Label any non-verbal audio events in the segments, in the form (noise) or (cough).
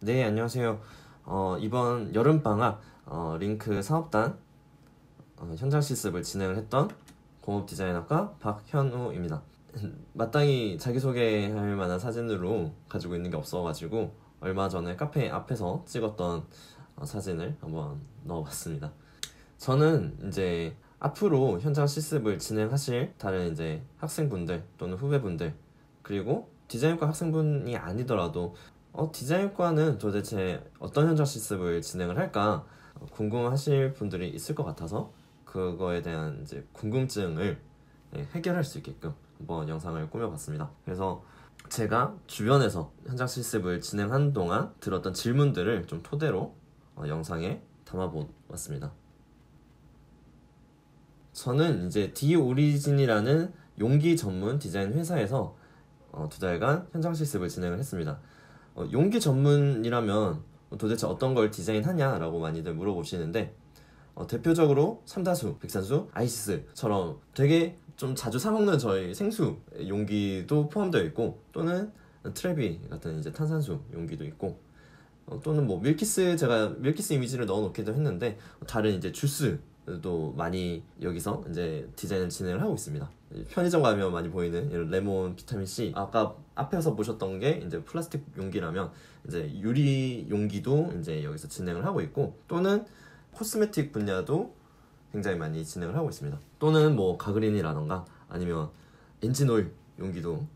네, 안녕하세요. 어, 이번 여름방학 어, 링크 사업단 어, 현장 실습을 진행을 했던 공업 디자인학과 박현우입니다. (laughs) 마땅히 자기소개할 만한 사진으로 가지고 있는 게 없어가지고 얼마 전에 카페 앞에서 찍었던 어, 사진을 한번 넣어봤습니다. 저는 이제 앞으로 현장 실습을 진행하실 다른 이제 학생분들 또는 후배분들 그리고 디자인과 학생분이 아니더라도 어, 디자인과는 도대체 어떤 현장 실습을 진행을 할까 궁금하실 분들이 있을 것 같아서 그거에 대한 이제 궁금증을 네, 해결할 수 있게끔 한번 영상을 꾸며봤습니다. 그래서 제가 주변에서 현장 실습을 진행한 동안 들었던 질문들을 좀 토대로 어, 영상에 담아보았습니다. 저는 이제 디오리진이라는 용기 전문 디자인 회사에서 어, 두 달간 현장 실습을 진행을 했습니다. 어, 용기 전문이라면 도대체 어떤 걸 디자인하냐라고 많이들 물어보시는데 어, 대표적으로 삼다수, 백산수, 아이시스처럼 되게 좀 자주 사 먹는 저희 생수 용기도 포함되어 있고 또는 트레비 같은 이제 탄산수 용기도 있고 어, 또는 뭐 밀키스 제가 밀키스 이미지를 넣어놓기도 했는데 다른 이제 주스 도 많이 여기서 이제 디자인을 진행을 하고 있습니다. 편의점 가면 많이 보이는 레몬 비타민 C 아까 앞에서 보셨던 게 이제 플라스틱 용기라면 이제 유리 용기도 이제 여기서 진행을 하고 있고 또는 코스메틱 분야도 굉장히 많이 진행을 하고 있습니다. 또는 뭐 가그린이라던가 아니면 엔진오일 용기도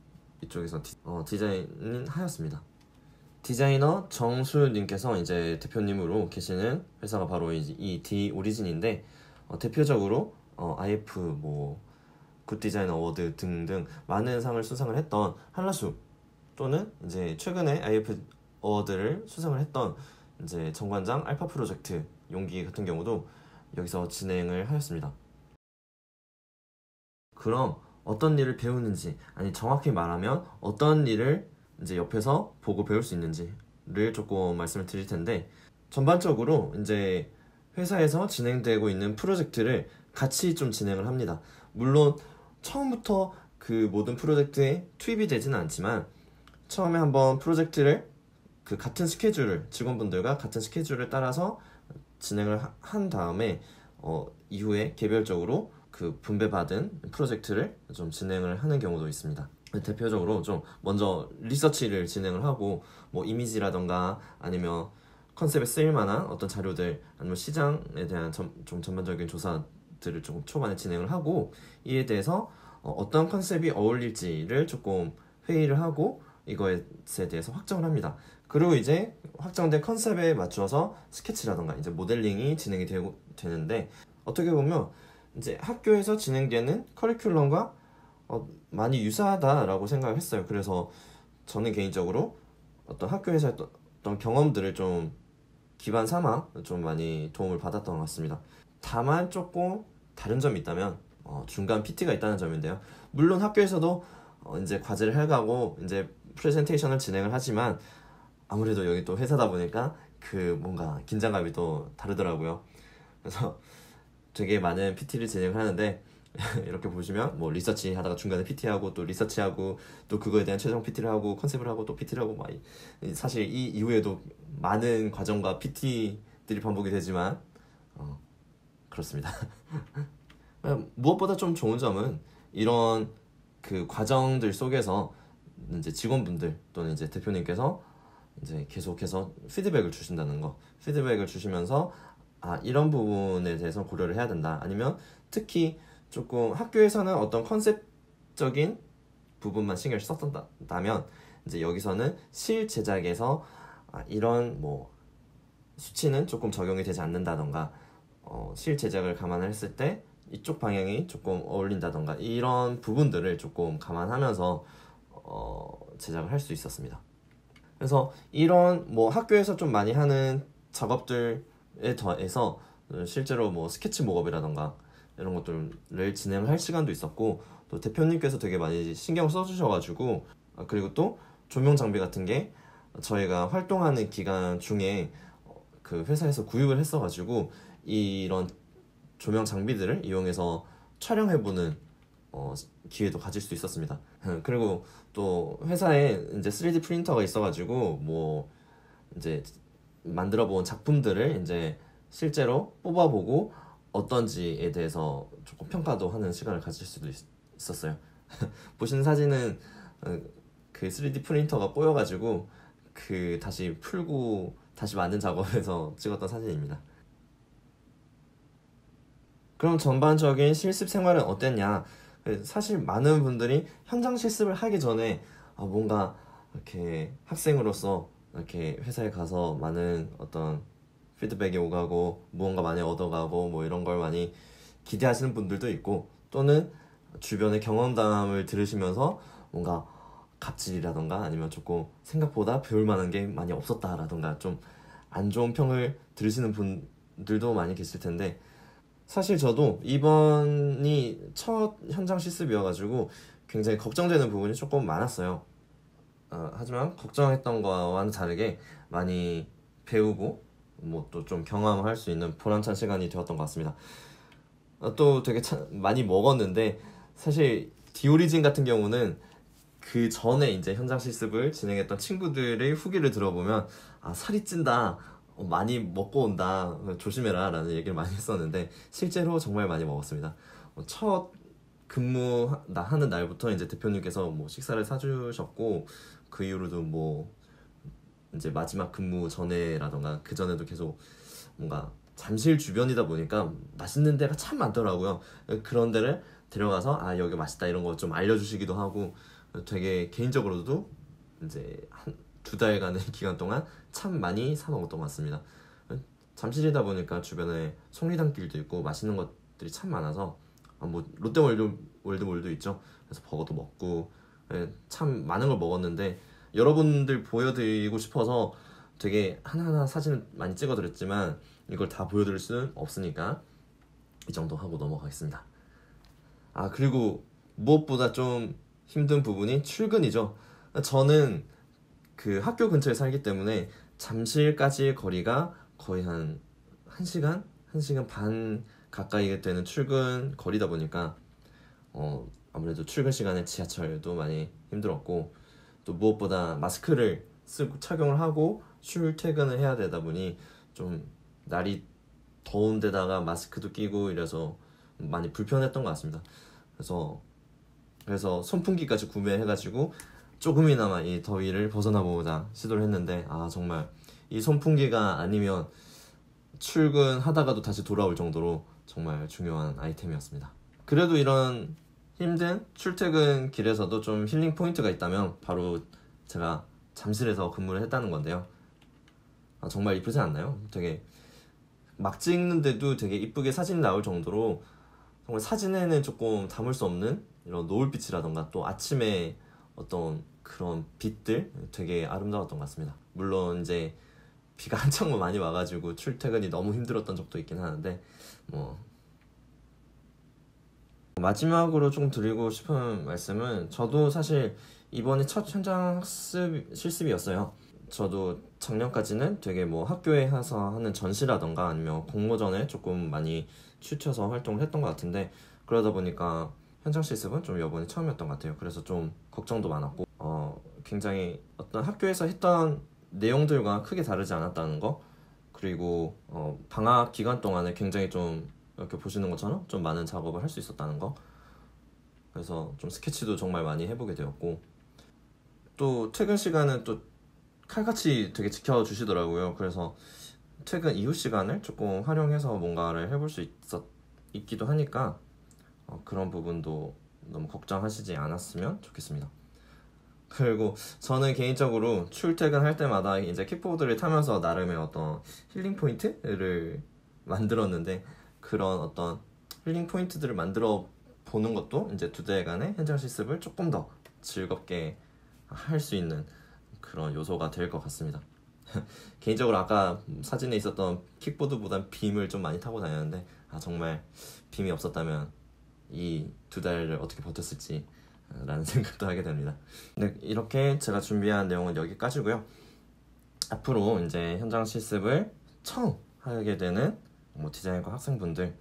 이쪽에서 디, 어, 디자인 하였습니다. 디자이너 정수님께서 이제 대표님으로 계시는 회사가 바로 이디 오리진인데 어, 대표적으로 어, IF 뭐 굿디자인 어워드 등등 많은 상을 수상을 했던 한라수 또는 이제 최근에 IF 어워드를 수상을 했던 이제 정관장 알파 프로젝트 용기 같은 경우도 여기서 진행을 하였습니다. 그럼 어떤 일을 배우는지 아니 정확히 말하면 어떤 일을 이제 옆에서 보고 배울 수 있는지를 조금 말씀을 드릴 텐데 전반적으로 이제 회사에서 진행되고 있는 프로젝트를 같이 좀 진행을 합니다. 물론 처음부터 그 모든 프로젝트에 투입이 되지는 않지만 처음에 한번 프로젝트를 그 같은 스케줄을 직원분들과 같은 스케줄을 따라서 진행을 한 다음에 어, 이후에 개별적으로 그 분배받은 프로젝트를 좀 진행을 하는 경우도 있습니다. 대표적으로 좀 먼저 리서치를 진행을 하고 뭐 이미지라던가 아니면 컨셉에 쓰일 만한 어떤 자료들 아니면 시장에 대한 점, 좀 전반적인 조사들을 좀 초반에 진행을 하고 이에 대해서 어, 떤 컨셉이 어울릴지를 조금 회의를 하고 이거에 대해서 확정을 합니다. 그리고 이제 확정된 컨셉에 맞춰서 스케치라던가 이제 모델링이 진행이 되고 되는데 어떻게 보면 이제 학교에서 진행되는 커리큘럼과 어, 많이 유사하다라고 생각을 했어요. 그래서 저는 개인적으로 어떤 학교에서 했던 경험들을 좀 기반 삼아 좀 많이 도움을 받았던 것 같습니다. 다만 조금 다른 점이 있다면 어, 중간 PT가 있다는 점인데요. 물론 학교에서도 어, 이제 과제를 해가고 이제 프레젠테이션을 진행을 하지만 아무래도 여기 또 회사다 보니까 그 뭔가 긴장감이 또 다르더라고요. 그래서 되게 많은 PT를 진행을 하는데 (laughs) 이렇게 보시면 뭐 리서치 하다가 중간에 PT하고 또 리서치하고 또 그거에 대한 최종 PT를 하고 컨셉을 하고 또 PT를 하고 막 사실 이 이후에도 많은 과정과 PT들이 반복이 되지만 어, 그렇습니다. (laughs) 무엇보다 좀 좋은 점은 이런 그 과정들 속에서 이제 직원분들 또는 이제 대표님께서 이제 계속해서 피드백을 주신다는 거 피드백을 주시면서 아 이런 부분에 대해서 고려를 해야 된다 아니면 특히 조금 학교에서는 어떤 컨셉적인 부분만 신경을 썼다면 이제 여기서는 실 제작에서 아, 이런 뭐 수치는 조금 적용이 되지 않는다던가 어, 실 제작을 감안했을 때 이쪽 방향이 조금 어울린다던가 이런 부분들을 조금 감안하면서 어, 제작을 할 수 있었습니다. 그래서 이런 뭐 학교에서 좀 많이 하는 작업들에 더해서 실제로 뭐 스케치 목업이라던가 이런 것들을 진행할 시간도 있었고 또 대표님께서 되게 많이 신경을 써주셔가지고 아, 그리고 또 조명 장비 같은 게 저희가 활동하는 기간 중에 그 회사에서 구입을 했어가지고 이런 조명 장비들을 이용해서 촬영해보는 어, 기회도 가질 수 있었습니다. (laughs) 그리고 또 회사에 이제 3D 프린터가 있어가지고 뭐 이제 만들어 본 작품들을 이제 실제로 뽑아보고 어떤지에 대해서 조금 평가도 하는 시간을 가질 수도 있, 었어요 (laughs) 보시는 사진은 어, 그 3D 프린터가 꼬여가지고 그 다시 풀고 다시 만든 작업에서 (laughs) 찍었던 사진입니다. 그럼 전반적인 실습 생활은 어땠냐? 사실 많은 분들이 현장 실습을 하기 전에 아 뭔가 이렇게 학생으로서 이렇게 회사에 가서 많은 어떤 피드백이 오가고 무언가 많이 얻어가고 뭐 이런 걸 많이 기대하시는 분들도 있고 또는 주변의 경험담을 들으시면서 뭔가 갑질이라던가 아니면 조금 생각보다 배울 만한 게 많이 없었다라던가 좀 안 좋은 평을 들으시는 분들도 많이 계실 텐데 사실 저도 이번이 첫 현장 실습이어가지고 굉장히 걱정되는 부분이 조금 많았어요. 어, 하지만 걱정했던 거와는 다르게 많이 배우고 뭐 또 좀 경험할 수 있는 보람찬 시간이 되었던 것 같습니다. 어, 또 되게 차, 많이 먹었는데 사실 디오리진 같은 경우는 그 전에 이제 현장 실습을 진행했던 친구들의 후기를 들어보면 아 살이 찐다 어, 많이 먹고 온다 조심해라 라는 얘기를 많이 했었는데 실제로 정말 많이 먹었습니다 어, 첫 근무 하는 날부터 이제 대표님께서 뭐 식사를 사주셨고 그 이후로도 뭐 이제 마지막 근무 전에라던가 그 전에도 계속 뭔가 잠실 주변이다 보니까 맛있는 데가 참 많더라고요 그런 데를 데려가서 아 여기 맛있다 이런 거 좀 알려주시기도 하고 되게 개인적으로도 이제 한 두 달간의 (laughs) 기간 동안 참 많이 사 먹었던 것 같습니다. 잠실이다 보니까 주변에 속리단길도 있고 맛있는 것들이 참 많아서 아, 뭐 롯데월드 월드몰도 있죠. 그래서 버거도 먹고 예, 참 많은 걸 먹었는데 여러분들 보여드리고 싶어서 되게 하나하나 사진을 많이 찍어드렸지만 이걸 다 보여드릴 수는 없으니까 이 정도 하고 넘어가겠습니다. 아 그리고 무엇보다 좀 힘든 부분이 출근이죠. 저는 그 학교 근처에 살기 때문에 잠실까지의 거리가 거의 한 1시간? 1시간 반 가까이 되는 출근 거리다 보니까 어, 아무래도 출근 시간에 지하철도 많이 힘들었고 또 무엇보다 마스크를 쓰고 착용을 하고 출퇴근을 해야 되다 보니 좀 날이 더운 데다가 마스크도 끼고 이래서 많이 불편했던 것 같습니다. 그래서 그래서 선풍기까지 구매해가지고 조금이나마 이 더위를 벗어나보자 시도를 했는데 아 정말 이 선풍기가 아니면 출근하다가도 다시 돌아올 정도로 정말 중요한 아이템이었습니다. 그래도 이런 힘든 출퇴근 길에서도 좀 힐링 포인트가 있다면 바로 제가 잠실에서 근무를 했다는 건데요. 아, 정말 이쁘지 않나요? 되게 막 찍는데도 되게 이쁘게 사진이 나올 정도로 정말 사진에는 조금 담을 수 없는 이런 노을빛이라던가 또 아침에 어떤 그런 빛들 되게 아름다웠던 것 같습니다. 물론 이제 비가 한창 많이 와가지고 출퇴근이 너무 힘들었던 적도 있긴 하는데 뭐 마지막으로 좀 드리고 싶은 말씀은 저도 사실 이번에 첫 현장 학습 실습이었어요. 저도 작년까지는 되게 뭐 학교에 가서 하는 전시라던가 아니면 공모전에 조금 많이 추쳐서 활동을 했던 것 같은데 그러다 보니까 현장 실습은 좀 이번이 처음이었던 것 같아요. 그래서 좀 걱정도 많았고 어, 굉장히 어떤 학교에서 했던 내용들과 크게 다르지 않았다는 거 그리고 어, 방학 기간 동안에 굉장히 좀 이렇게 보시는 것처럼 좀 많은 작업을 할 수 있었다는 거 그래서 좀 스케치도 정말 많이 해보게 되었고 또 퇴근 시간은 또 칼같이 되게 지켜주시더라고요. 그래서 퇴근 이후 시간을 조금 활용해서 뭔가를 해볼 수 있었, 있기도 하니까 어, 그런 부분도 너무 걱정하시지 않았으면 좋겠습니다. 그리고 저는 개인적으로 출퇴근할 때마다 이제 킥보드를 타면서 나름의 어떤 힐링 포인트를 만들었는데 그런 어떤 힐링 포인트들을 만들어 보는 것도 이제 두 달간의 현장 실습을 조금 더 즐겁게 할 수 있는 그런 요소가 될 것 같습니다. (laughs) 개인적으로 아까 사진에 있었던 킥보드보단 빔을 좀 많이 타고 다녔는데 아 정말 빔이 없었다면 이 두 달을 어떻게 버텼을지 라는 (laughs) 생각도 하게 됩니다. 네, 이렇게 제가 준비한 내용은 여기까지고요. 앞으로 이제 현장 실습을 처음 하게 되는 뭐 디자인과 학생분들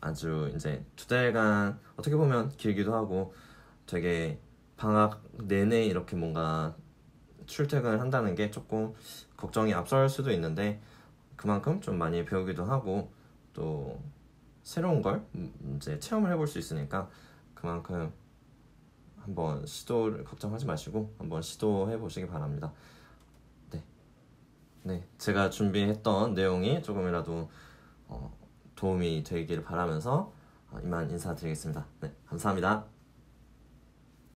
아주 이제 두 달간 어떻게 보면 길기도 하고 되게 방학 내내 이렇게 뭔가 출퇴근을 한다는 게 조금 걱정이 앞설 수도 있는데 그만큼 좀 많이 배우기도 하고 또 새로운 걸 음, 이제 체험을 해볼 수 있으니까 그만큼 한번 시도를 걱정하지 마시고 한번 시도해 보시기 바랍니다. 네, 네, 제가 준비했던 내용이 조금이라도 어, 도움이 되기를 바라면서 어, 이만 인사드리겠습니다. 네, 감사합니다.